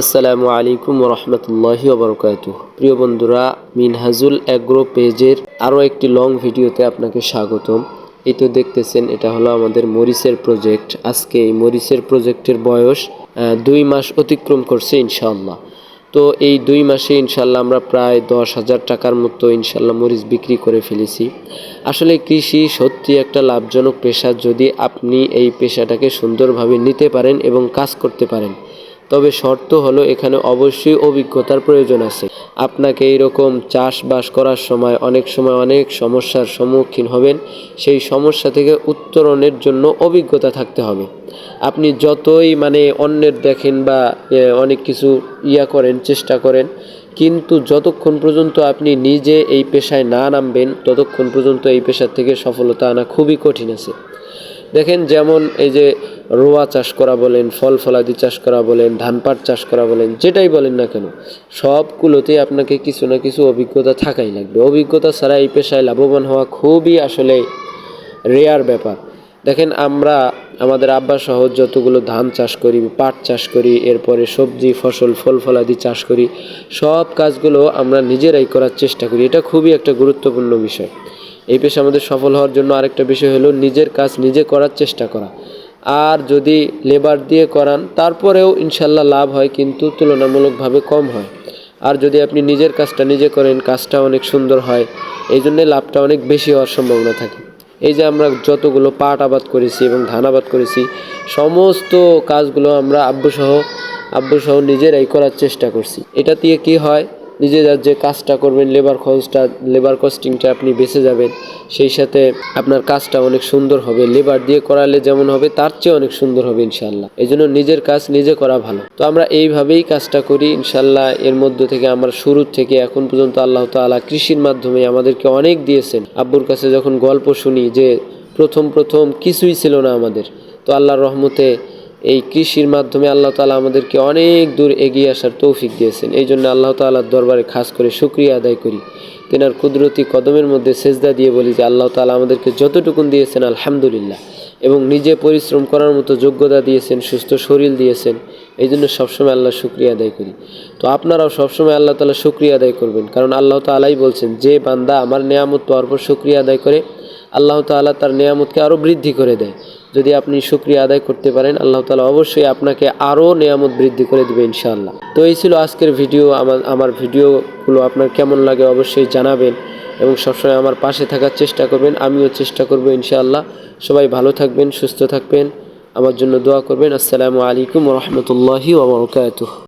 আসসালামু আলাইকুম রহমতুল্লাহি ওবরকাত। প্রিয় বন্ধুরা, মিনহাজুল অ্যাগ্রো পেজের আরও একটি লং ভিডিওতে আপনাকে স্বাগতম। এই তো দেখতেছেন, এটা হলো আমাদের মরিচের প্রজেক্ট। আজকে এই মরিচের প্রজেক্টের বয়স দুই মাস অতিক্রম করছে ইনশাআল্লাহ। তো এই দুই মাসে ইনশাল্লাহ আমরা প্রায় দশ হাজার টাকার মতো ইনশাল্লাহ মরিচ বিক্রি করে ফেলেছি। আসলে কৃষি সত্যি একটা লাভজনক পেশা। যদি আপনি এই পেশাটাকে সুন্দরভাবে নিতে পারেন এবং কাজ করতে পারেন তবে শর্ত হলো এখানে অবশ্যই অভিজ্ঞতার প্রয়োজন আছে। আপনাকে এইরকম চাষবাস করার সময় অনেক সময় অনেক সমস্যার সম্মুখীন হবেন। সেই সমস্যা থেকে উত্তরণের জন্য অভিজ্ঞতা থাকতে হবে। আপনি যতই মানে অন্যের দেখেন বা অনেক কিছু ইয়া করেন, চেষ্টা করেন, কিন্তু যতক্ষণ পর্যন্ত আপনি নিজে এই পেশায় না নামবেন, ততক্ষণ পর্যন্ত এই পেশার থেকে সফলতা আনা খুবই কঠিন আছে। দেখেন যেমন এই যে রোয়া চাষ করা বলেন, ফল ফলাদি চাষ করা বলেন ধান পাট চাষ করা বলেন, যেটাই বলেন না কেন, সবগুলোতেই আপনাকে কিছু না কিছু অভিজ্ঞতা থাকাই লাগবে। অভিজ্ঞতা ছাড়া এই পেশায় লাভবান হওয়া খুবই আসলে রেয়ার ব্যাপার। দেখেন আমরা, আমাদের আব্বা সহ যতগুলো ধান চাষ করি, পাট চাষ করি, এরপরে সবজি, ফসল, ফল ফলাদি চাষ করি, সব কাজগুলো আমরা নিজেরাই করার চেষ্টা করি। এটা খুবই একটা গুরুত্বপূর্ণ বিষয়। এই পেশা আমাদের সফল হওয়ার জন্য আরেকটা বিষয় হলো নিজের কাজ নিজে করার চেষ্টা করা। আর যদি লেবার দিয়ে করান, তারপরেও ইনশাল্লাহ লাভ হয়, কিন্তু তুলনামূলকভাবে কম হয়। আর যদি আপনি নিজের কাজটা নিজে করেন, কাজটা অনেক সুন্দর হয়, এই জন্যে লাভটা অনেক বেশি হওয়ার সম্ভাবনা থাকে। এই যে আমরা যতগুলো পাট আবাদ করেছি এবং ধান আবাদ করেছি, সমস্ত কাজগুলো আমরা আব্বুসহ আব্বুসহ নিজেরাই করার চেষ্টা করছি। এটা দিয়ে কি হয়? নিজেরা যে কাজটা করবেন লেবার খরচটা লেবার কস্টিংটা আপনি বেঁচে যাবেন, সেই সাথে আপনার কাজটা অনেক সুন্দর হবে। লেবার দিয়ে করালে যেমন হবে, তার চেয়ে অনেক সুন্দর হবে ইনশাল্লাহ এই জন্য নিজের কাজ নিজে করা ভালো। তো আমরা এইভাবেই কাজটা করি ইনশাল্লাহ এর মধ্যে থেকে আমার শুরু থেকে এখন পর্যন্ত আল্লাহ তাআলা কৃষির মাধ্যমে আমাদেরকে অনেক দিয়েছেন। আব্বুর কাছে যখন গল্প শুনি যে প্রথম প্রথম কিছুই ছিল না আমাদের, তো আল্লাহর রহমতে এই কৃষির মাধ্যমে আল্লাহ তালা আমাদেরকে অনেক দূর এগিয়ে আসার তৌফিক দিয়েছেন। এই জন্য আল্লাহ তালার দরবারে খাস করে শুক্রিয়া আদায় করি। তেনার কুদরতি কদমের মধ্যে সেজদা দিয়ে বলি যে, আল্লাহ তালা আমাদেরকে যতটুকুন দিয়েছেন, আলহামদুলিল্লাহ, এবং নিজে পরিশ্রম করার মতো যোগ্যতা দিয়েছেন, সুস্থ শরীর দিয়েছেন, এই জন্য সবসময় আল্লাহ শুক্রিয়া আদায় করি। তো আপনারাও সবসময় আল্লাহ তালা শুক্রিয়া আদায় করবেন, কারণ আল্লাহ তালাই বলছেন, যে বান্দা আমার নেয়ামত পর শুক্রিয়া আদায় করে আল্লাহ তাআলা তার নেয়ামতকে আরও বৃদ্ধি করে দেয়। যদি আপনি শুক্রিয়া আদায় করতে পারেন, আল্লাহ তালা অবশ্যই আপনাকে আরও নেয়ামত বৃদ্ধি করে দেবে ইনশাআল্লাহ। তো এই ছিল আজকের ভিডিও। আমার আমার ভিডিওগুলো আপনার কেমন লাগে অবশ্যই জানাবেন এবং সবসময় আমার পাশে থাকার চেষ্টা করবেন। আমিও চেষ্টা করব ইনশাআল্লাহ। সবাই ভালো থাকবেন, সুস্থ থাকবেন। আমার জন্য দোয়া করবেন। আসসালামু আলাইকুম রহমতুল্লাহি ওবরকাতুহ